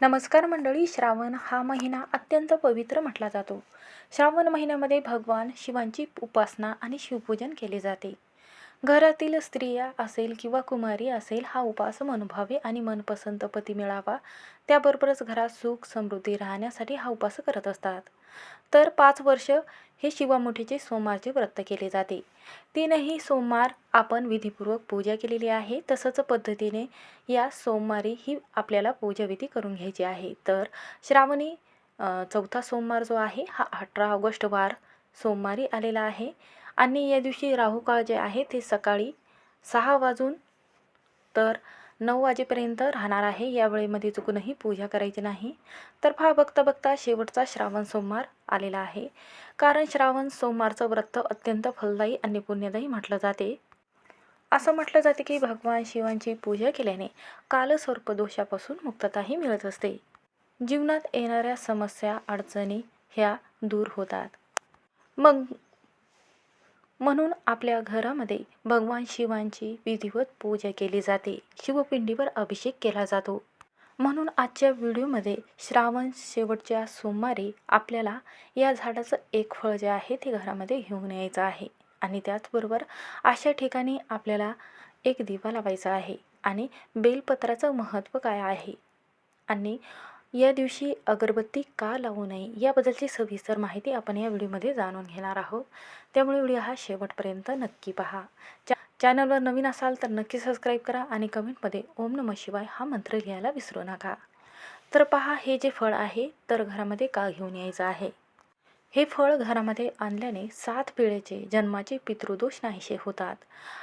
नमस्कार मंडळी श्रावण हा महिना अत्यंत पवित्र म्हटला जातो. श्रावण महिन्यामध्ये भगवान शिवांची उपासना आणि शिवपूजन केले जाते. घरातील स्त्रिया असेल किंवा कुमारी असेल हा उपास मनभावे आणि मनपसंत पती मिळावा. त्याबरोबरच घरात सुख समृद्धी राहण्यासाठी हा उपास करत असतात. तर पाच वर्ष हे शिवामुठीचे सोमवारचे व्रत केले जाते. तीनही सोमवार आपण विधीपूर्वक पूजा केलेली आहे. तसंच पद्धतीने या सोमवारी ही आपल्याला पूजाविधी करून घ्यायची आहे. तर श्रावणी चौथा सोमवार जो आहे हा अठरा ऑगस्ट वार सोमवारी आलेला आहे. आणि या दिवशी राहुकाळ जे आहे ते सकाळी सहा वाजून तर नऊ वाजेपर्यंत राहणार आहे. या वेळेमध्ये चुकूनही पूजा करायची नाही. तर फा बघता बघता शेवटचा श्रावण सोमवार आलेला आहे. कारण श्रावण सोमवारचं व्रत अत्यंत फलदायी आणि पुण्यदायी म्हटलं जाते. असं म्हटलं जाते की भगवान शिवांची पूजा केल्याने कालसर्पदोषापासून मुक्तताही मिळत असते. जीवनात येणाऱ्या समस्या अडचणी ह्या दूर होतात. मग म्हणून आपल्या घरामध्ये भगवान शिवांची विधिवत पूजा केली जाते. शिवपिंडीवर अभिषेक केला जातो. म्हणून आजच्या व्हिडिओमध्ये श्रावण शेवटच्या सोमवारी आपल्याला या झाडाचं एक फळ जे आहे ते घरामध्ये घेऊन यायचं आहे. आणि त्याचबरोबर अशा ठिकाणी आपल्याला एक दिवा लावायचा आहे. आणि बेलपत्राचं महत्त्व काय आहे? आणि या दिवशी अगरबत्ती का लावू नये याबद्दलची सविस्तर माहिती आपण या व्हिडिओमध्ये जाणून घेणार आहोत. त्यामुळे व्हिडिओ हा शेवटपर्यंत नक्की पहा. चा चॅनलवर नवीन असाल तर नक्की सबस्क्राईब करा आणि कमेंटमध्ये ओम नम शिवाय हा मंत्र लिहायला विसरू नका. तर पहा हे जे फळ आहे तर घरामध्ये का घेऊन यायचं आहे? हे फळ घरामध्ये आणल्याने सात पिढ्याचे जन्माचे पितृदोष नाहीसे होतात.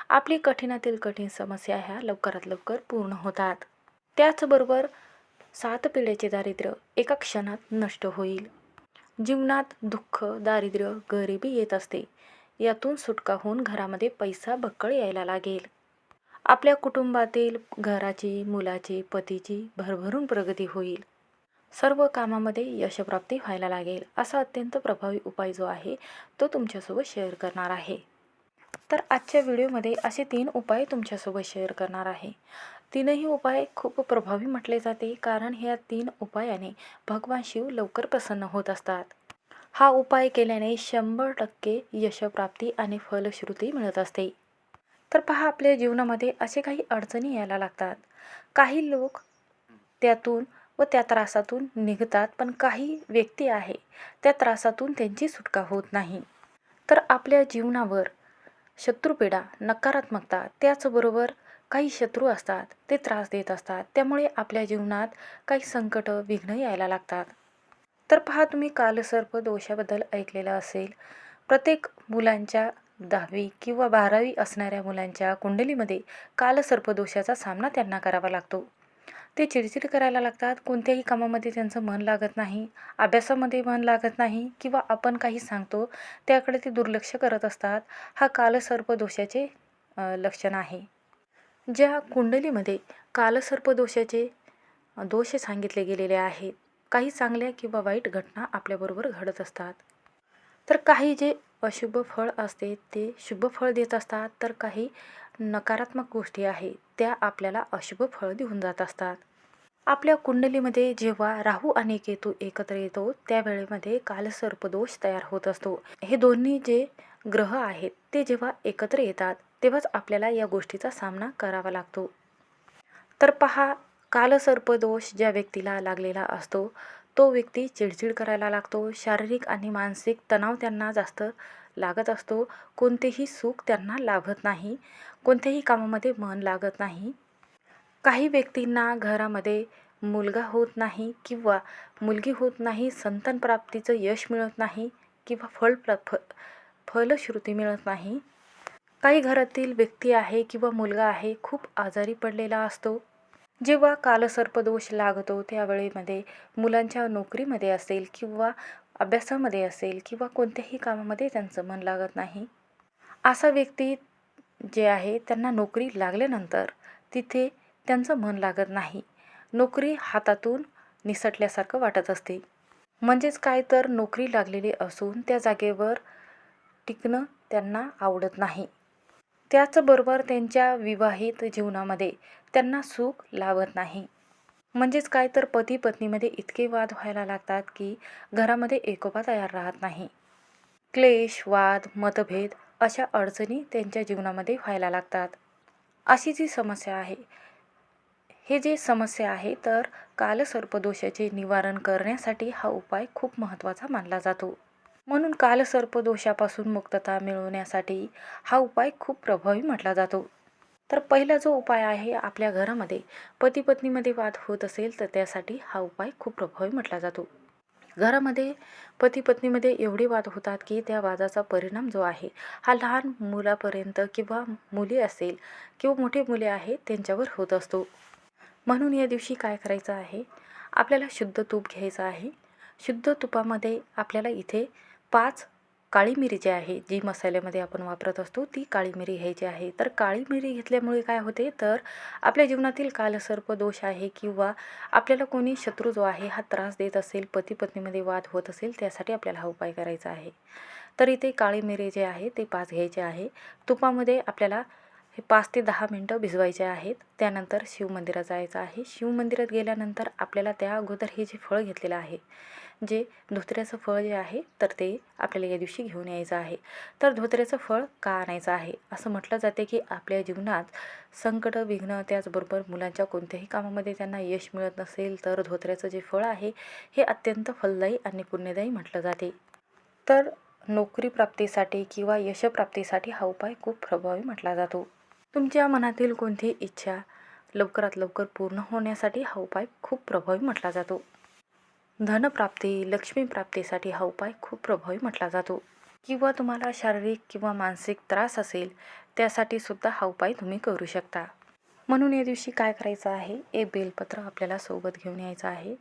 आपली कठीणातील कठीण समस्या ह्या लवकरात लवकर पूर्ण होतात. त्याचबरोबर सात पिढ्याचे दारिद्र्य एका क्षणात नष्ट होईल. जीवनात दुःख दारिद्र्य गरिबी येत असते. यातून सुटका होऊन घरामध्ये पैसा बक्कळ यायला लागेल. आपल्या कुटुंबातील घराची मुलाची पतीची भरभरून प्रगती होईल. सर्व कामामध्ये यशप्राप्ती व्हायला लागेल असा अत्यंत प्रभावी उपाय जो आहे तो तुमच्यासोबत शेअर करणार आहे. तर आजच्या व्हिडिओमध्ये असे तीन उपाय तुमच्यासोबत शेअर करणार आहे. तीनही उपाय खूप प्रभावी म्हटले जाते कारण ह्या तीन उपायाने भगवान शिव लवकर प्रसन्न होत असतात. हा उपाय केल्याने शंभर टक्के यशप्राप्ती आणि फलश्रुती मिळत असते. तर पहा आपल्या जीवनामध्ये असे काही अडचणी यायला लागतात. काही लोक त्यातून व त्या त्रासातून निघतात पण काही व्यक्ती आहे त्या त्रासातून त्यांची सुटका होत नाही. तर आपल्या जीवनावर शत्रुपीडा नकारात्मकता त्याचबरोबर काही शत्रू असतात ते त्रास देत असतात. त्यामुळे आपल्या जीवनात काही संकट विघ्न यायला लागतात. तर पहा तुम्ही कालसर्प दोषाबद्दल ऐकलेलं असेल. प्रत्येक मुलांच्या दहावी किंवा बारावी असणाऱ्या मुलांच्या कुंडलीमध्ये कालसर्पदोषाचा सामना त्यांना करावा लागतो. ते चिडचिड करायला लागतात. कोणत्याही कामामध्ये त्यांचं मन लागत नाही अभ्यासामध्ये मन लागत नाही किंवा आपण काही सांगतो त्याकडे ते दुर्लक्ष करत असतात. हा कालसर्प दोषाचे लक्षण आहे. ज्या कुंडलीमध्ये कालसर्पदोषाचे दोषाचे दोष सांगितले गेलेले आहेत काही चांगल्या किंवा वाईट घटना आपल्याबरोबर घडत असतात. तर काही जे अशुभ फळ असते ते शुभ फळ देत असतात तर काही नकारात्मक गोष्टी आहेत त्या आपल्याला अशुभ फळ देऊन जात असतात. आपल्या कुंडलीमध्ये जेव्हा राहू आणि केतू एकत्र येतो त्यावेळेमध्ये कालसर्पदोष तयार होत असतो. हे दोन्ही जे ग्रह आहेत ते जेव्हा एकत्र येतात तेव्हाच आपल्याला या गोष्टीचा सामना करावा लागतो. तर पहा कालसर्पदोष ज्या व्यक्तीला लागलेला असतो तो व्यक्ती चिडचिड करायला लागतो. शारीरिक आणि मानसिक तणाव त्यांना जास्त लागत असतो. कोणतेही सुख त्यांना लाभत नाही. कोणत्याही कामामध्ये मन लागत नाही. काही व्यक्तींना घरामध्ये मुलगा होत नाही किंवा मुलगी होत नाही संतान प्राप्तीचं यश मिळत नाही किंवा फळ प्र फ फलश्रुती मिळत नाही. काही घरातील व्यक्ती आहे किंवा मुलगा आहे खूप आजारी पडलेला असतो. जेव्हा कालसर्पदोष लागतो त्यावेळेमध्ये मुलांच्या नोकरीमध्ये असेल किंवा अभ्यासामध्ये असेल किंवा कोणत्याही कामामध्ये त्यांचं मन लागत नाही. असा व्यक्ती जे आहे त्यांना नोकरी लागल्यानंतर तिथे त्यांचं मन लागत नाही. नोकरी हातातून निसटल्यासारखं वाटत असते. म्हणजेच काय तर नोकरी लागलेली असून त्या जागेवर टिकणं त्यांना आवडत नाही. त्याचबरोबर त्यांच्या विवाहित जीवनामध्ये त्यांना सुख लाभत नाही. म्हणजेच काय तर पती पत्नीमध्ये इतके वाद व्हायला लागतात की घरामध्ये एकोपा तयार राहत नाही. क्लेश वाद मतभेद अशा अडचणी त्यांच्या जीवनामध्ये व्हायला लागतात. अशी जी समस्या आहे हे जे समस्या आहे तर कालसर्पदोषाचे निवारण करण्यासाठी हा उपाय खूप महत्त्वाचा मानला जातो. म्हणून कालसर्पदोषापासून मुक्तता मिळवण्यासाठी हा उपाय खूप प्रभावी म्हटला जातो. तर पहिला जो उपाय आहे आपल्या घरामध्ये पती पत्नीमध्ये वाद होत असेल तर त्यासाठी हा उपाय खूप प्रभावी म्हटला जातो. घरामध्ये पती पत्नीमध्ये एवढे वाद होतात की त्या वादाचा परिणाम जो आहे हा लहान मुलापर्यंत किंवा मुली असेल किंवा मोठे मुले आहेत त्यांच्यावर होत असतो. म्हणून या दिवशी काय करायचं आहे? आपल्याला शुद्ध तूप घ्यायचं आहे. शुद्ध तुपामध्ये आपल्याला इथे पाच काळी मिरी जी आहे जी मसाल्यामध्ये आपण वापरत असतो ती काळी मिरी घ्यायची आहे. तर काळी मिरी घेतल्यामुळे काय होते? तर आपल्या जीवनातील कालसर्प दोष आहे किंवा आपल्याला कोणी शत्रू जो आहे हा त्रास देत असेल पती पत्नीमध्ये वाद होत असेल त्यासाठी आपल्याला हा उपाय करायचा आहे. तर इथे काळी मिरी जे आहे ते पाच घ्यायचे आहे. तुपामध्ये आपल्याला हे पाच ते दहा मिनटं भिजवायचे आहेत. त्यानंतर शिवमंदिरात जायचं आहे. शिवमंदिरात गेल्यानंतर आपल्याला त्या अगोदर हे जे फळ घेतलेलं आहे जे धोत्र्याचं फळ जे आहे तर ते आपल्याला या दिवशी घेऊन यायचं आहे. तर धोत्र्याचं फळ का आणायचं आहे? असं म्हटलं जाते की आपल्या जीवनात संकट विघ्न त्याचबरोबर मुलांच्या कोणत्याही कामामध्ये त्यांना यश मिळत नसेल तर धोत्र्याचं जे फळ आहे हे अत्यंत फलदायी आणि पुण्यदायी म्हटलं जाते. तर नोकरी प्राप्तीसाठी किंवा यशप्राप्तीसाठी हा उपाय खूप प्रभावी म्हटला जातो. तुमच्या मनातील कोणतीही इच्छा लवकरात लवकर पूर्ण होण्यासाठी हा उपाय खूप प्रभावी म्हटला जातो. धनप्राप्ती लक्ष्मीप्राप्तीसाठी हा उपाय खूप प्रभावी म्हटला जातो. किंवा तुम्हाला शारीरिक किंवा मानसिक त्रास असेल त्यासाठी सुद्धा हा उपाय तुम्ही करू शकता. म्हणून या दिवशी काय करायचं आहे? एक बेलपत्र आपल्याला सोबत घेऊन यायचं आहे.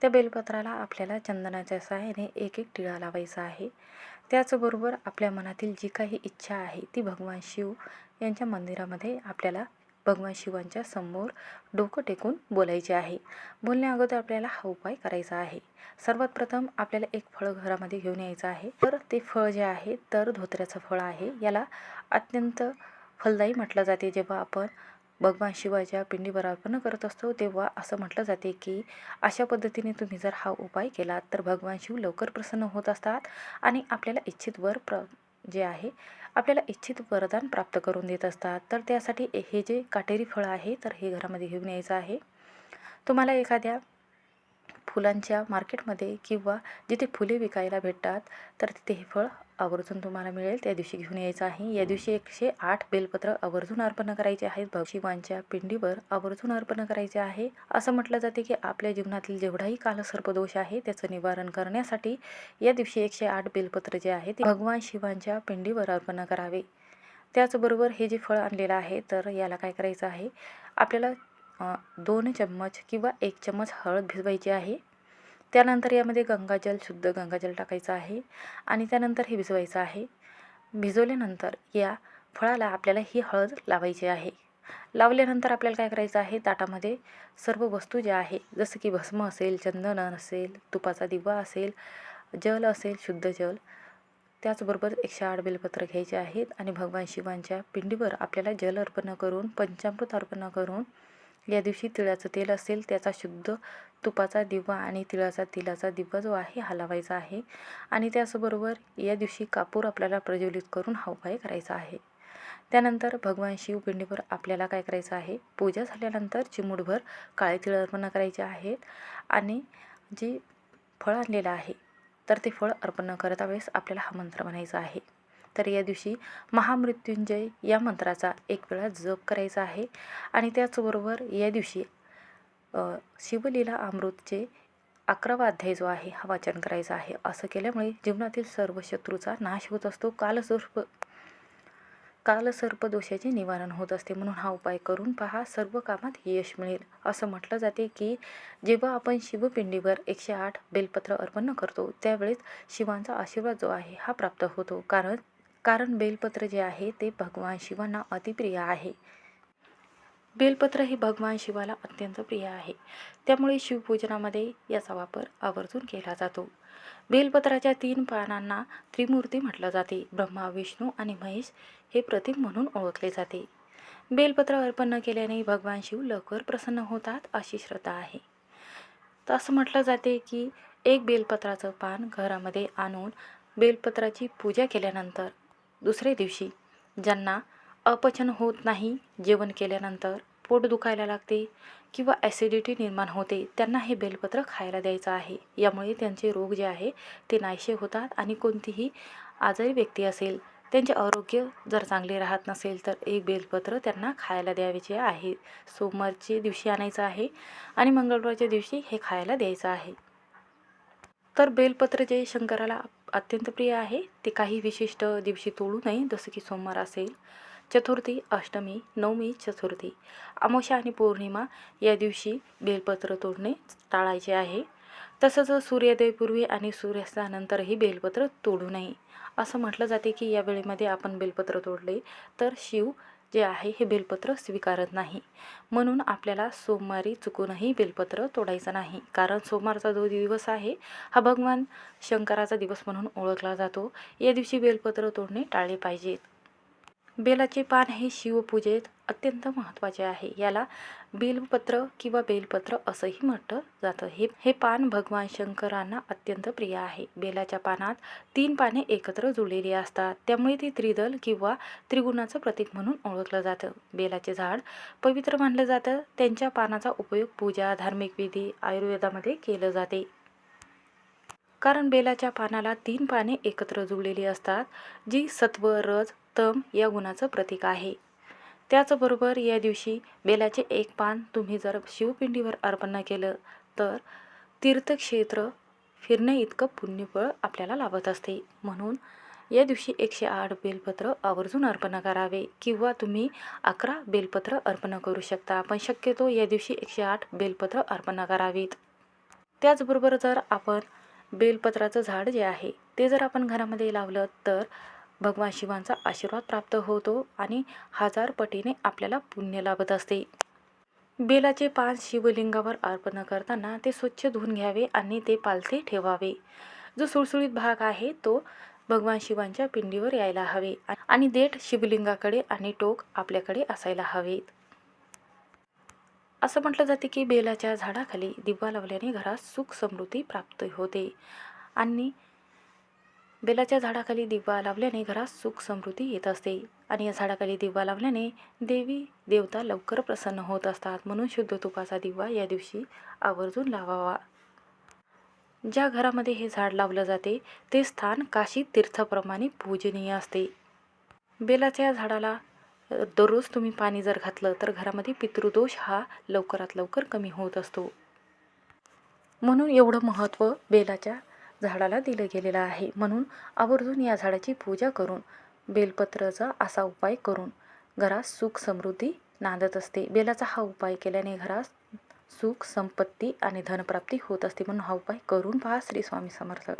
त्या बेलपत्राला आपल्याला चंदनाच्या सहाय्याने एक एक टिळा लावायचा आहे. त्याचबरोबर आपल्या मनातील जी काही इच्छा आहे ती भगवान शिव यांच्या मंदिरामध्ये आपल्याला भगवान शिवांच्या समोर डोकं टेकून बोलायचे आहे. बोलण्या अगोदर आपल्याला हा उपाय करायचा आहे. सर्वात प्रथम आपल्याला एक फळ घरामध्ये घेऊन यायचं आहे. तर ते फळ जे आहे तर धोत्र्याचं फळ आहे. याला अत्यंत फलदायी म्हटलं जाते. जेव्हा आपण भगवान शिवाच्या पिंडीवर अर्पण करत असतो तेव्हा असं म्हटलं जाते की अशा पद्धतीने तुम्ही जर हा उपाय केला तर भगवान शिव लवकर प्रसन्न होत असतात आणि आपल्याला इच्छित वर प्र जे आहे आपल्याला इच्छित वरदान प्राप्त करून देत असतात. तर त्यासाठी हे जे काटेरी फळं आहे तर हे घरामध्ये घेऊन यायचं आहे. तुम्हाला एखाद्या फुलांच्या मार्केटमध्ये किंवा जिथे फुले विकायला भेटतात तर तिथे हे फळ आवर्जून तुम्हाला मिळेल. त्या दिवशी घेऊन यायचं आहे. या दिवशी एकशे आठ बेलपत्र आवर्जून अर्पण करायचे आहेत. भगशिवांच्या पिंडीवर आवर्जून अर्पण करायचे आहे. असं म्हटलं जाते की आपल्या जीवनातील जेवढाही कालसर्पदोष आहे त्याचं निवारण करण्यासाठी या दिवशी एकशे आठ बेलपत्र जे आहे ते भगवान शिवांच्या पिंडीवर अर्पण करावे. त्याचबरोबर हे जे फळ आणलेलं आहे तर याला काय करायचं आहे? आपल्याला दोन चम्मच किंवा एक चम्मच हळद भिजवायची आहे. त्यानंतर यामध्ये गंगाजल शुद्ध गंगाजल टाकायचं आहे आणि त्यानंतर हे भिजवायचं आहे. भिजवल्यानंतर या फळाला आपल्याला ही हळद लावायची आहे. लावल्यानंतर आपल्याला काय करायचं आहे? ताटामध्ये सर्व वस्तू ज्या आहे जसं की भस्म असेल चंदन असेल तुपाचा दिवा असेल जल असेल शुद्ध जल त्याचबरोबर एकशे आठ बेलपत्र घ्यायचे आहेत आणि भगवान शिवांच्या पिंडीवर आपल्याला जल अर्पण करून पंचामृत अर्पण करून या दिवशी तिळाचं तेल असेल त्याचा शुद्ध तुपाचा दिवा आणि तिळाचा तेलाचा दिवा जो आहे हा लावायचा आहे. आणि त्याचबरोबर या दिवशी कापूर आपल्याला प्रज्वलित करून हा उपाय करायचा आहे. त्यानंतर भगवान शिवपिंडीवर आपल्याला काय करायचं आहे? पूजा झाल्यानंतर चिमूटभर काळे तिळ अर्पण करायचे आहेत. आणि जे फळ आणलेलं आहे तर ते फळ अर्पण करता वेळेस आपल्याला हा मंत्र म्हणायचा आहे. तर या दिवशी महामृत्युंजय या मंत्राचा एक वेळा जप करायचा आहे. आणि त्याचबरोबर या दिवशी शिवलीला अमृतचे अकरावा अध्याय जो आहे हा वाचन करायचा आहे. असं केल्यामुळे जीवनातील सर्व शत्रूचा नाश होत असतो. कालसर्प कालसर्प दोषाचे निवारण होत असते. म्हणून हा उपाय करून पहा सर्व कामात यश मिळेल. असं म्हटलं जाते की जेव्हा आपण शिवपिंडीवर एकशे आठ बेलपत्र अर्पण करतो त्यावेळेस शिवांचा आशीर्वाद जो आहे हा प्राप्त होतो. कारण कारण बेलपत्र जे आहे ते भगवान शिवांना अतिप्रिय आहे. बेलपत्र हे भगवान शिवाला अत्यंत प्रिय आहे. त्यामुळे शिवपूजनामध्ये याचा वापर आवर्जून केला जातो. बेलपत्राच्या तीन पानांना त्रिमूर्ती म्हटलं जाते. ब्रह्मा विष्णू आणि महेश हे प्रतीक म्हणून ओळखले जाते. बेलपत्र अर्पण न केल्याने भगवान शिव लवकर प्रसन्न होतात अशी श्रद्धा आहे. तर असं म्हटलं जाते की एक बेलपत्राचं पान घरामध्ये आणून बेलपत्राची पूजा केल्यानंतर दुसऱ्या दिवशी ज्यांना अपचन होत नाही जेवण केल्यानंतर पोट दुखायला लागते किंवा ॲसिडिटी निर्माण होते त्यांना हे बेलपत्र खायला द्यायचं आहे. यामुळे त्यांचे रोग जे आहे ते नाहीसे होतात आणि कोणतीही आजारी व्यक्ती असेल त्यांचे आरोग्य जर चांगले राहत नसेल तर एक बेलपत्र त्यांना खायला द्यायचे आहे. सोमवारच्या दिवशी आणायचं आहे आणि मंगळवारच्या दिवशी हे खायला द्यायचं आहे. तर बेलपत्र जे शंकराला अत्यंत प्रिय आहे. ते काही विशिष्ट दिवशी तोडू नये जसं की सोमवार असेल चतुर्थी अष्टमी नवमी चतुर्थी. अमावस्या आणि पौर्णिमा या दिवशी बेलपत्र तोडणे टाळायचे आहे. तसंच सूर्योदयपूर्वी आणि सूर्यास्तानंतरही बेलपत्र तोडू नये. असं म्हटलं जाते की या वेळेमध्ये आपण बेलपत्र तोडले तर शिव जे आहे हे बेलपत्र स्वीकारत नाही. म्हणून आपल्याला सोमवारी चुकूनही बेलपत्र तोडायचं नाही. कारण सोमवारचा जो दिवस आहे हा भगवान शंकराचा दिवस म्हणून ओळखला जातो. या दिवशी बेलपत्र तोडणे टाळले पाहिजेत. बेलाचे पान हे शिवपूजेत अत्यंत महत्त्वाचे आहे. याला बेलपत्र किंवा बेलपत्र असंही म्हटलं जातं. हे हे पान भगवान शंकरांना अत्यंत प्रिय आहे. बेलाच्या पानात तीन पाने एकत्र जुळलेली असतात. त्यामुळे ती त्रिदल किंवा त्रिगुणाचं प्रतीक म्हणून ओळखलं जातं. बेलाचे झाड पवित्र मानलं जातं. त्यांच्या पानाचा उपयोग पूजा धार्मिक विधी आयुर्वेदामध्ये केलं जाते. कारण बेलाच्या पानाला तीन पाने एकत्र जुळलेली असतात जी सत्व रज तम या गुणाचं प्रतीक आहे. त्याचबरोबर या दिवशी बेलाचे एक पान तुम्ही जर शिवपिंडीवर अर्पण केलं तर तीर्थक्षेत्र फिरणे इतकं पुण्यफळ आपल्याला लाभत असते. म्हणून या दिवशी एकशे आठ बेलपत्र आवर्जून अर्पण करावे किंवा तुम्ही अकरा बेलपत्र अर्पण करू शकता पण शक्यतो या दिवशी एकशे आठ बेलपत्र अर्पण करावीत. त्याचबरोबर जर आपण बेलपत्राचं झाड जे आहे ते जर आपण घरामध्ये लावलं तर भगवान शिवांचा आशीर्वाद प्राप्त होतो आणि हजार पटीने आपल्याला पुण्य लाभत असते. बेलाचे पान शिवलिंगावर अर्पण करताना ते स्वच्छ धुवून घ्यावे आणि ते पालथे ठेवावे. जो सुळसुळीत भाग आहे तो भगवान शिवांच्या पिंडीवर यायला हवे आणि देठ शिवलिंगाकडे आणि टोक आपल्याकडे असायला हवेत. असं म्हटलं जाते की बेलाच्या झाडाखाली दिवा लावल्याने घरात सुख समृद्धी प्राप्त होते आणि बेलाच्या झाडाखाली दिवा लावल्याने घरात सुख समृद्धी येत असते. आणि या झाडाखाली दिवा लावल्याने देवी देवता लवकर प्रसन्न होत असतात म्हणून शुद्ध तुपाचा दिवा या दिवशी आवर्जून लावावा. ज्या घरामध्ये हे झाड लावलं जाते ते स्थान काशी तीर्थप्रमाणे पूजनीय असते. बेलाच्या झाडाला दररोज तुम्ही पाणी जर घातलं तर घरामध्ये पितृदोष हा लवकरात लवकर कमी होत असतो. म्हणून एवढं महत्त्व बेलाच्या झाडाला दिलं गेलेलं आहे. म्हणून आवर्जून या झाडाची पूजा करून बेलपत्राचा असा उपाय करून घरात सुख समृद्धी नांदत असते. बेलाचा हा उपाय केल्याने घरात सुख संपत्ती आणि धनप्राप्ती होत असते. म्हणून हा उपाय करून पहा श्री स्वामी समर्थ.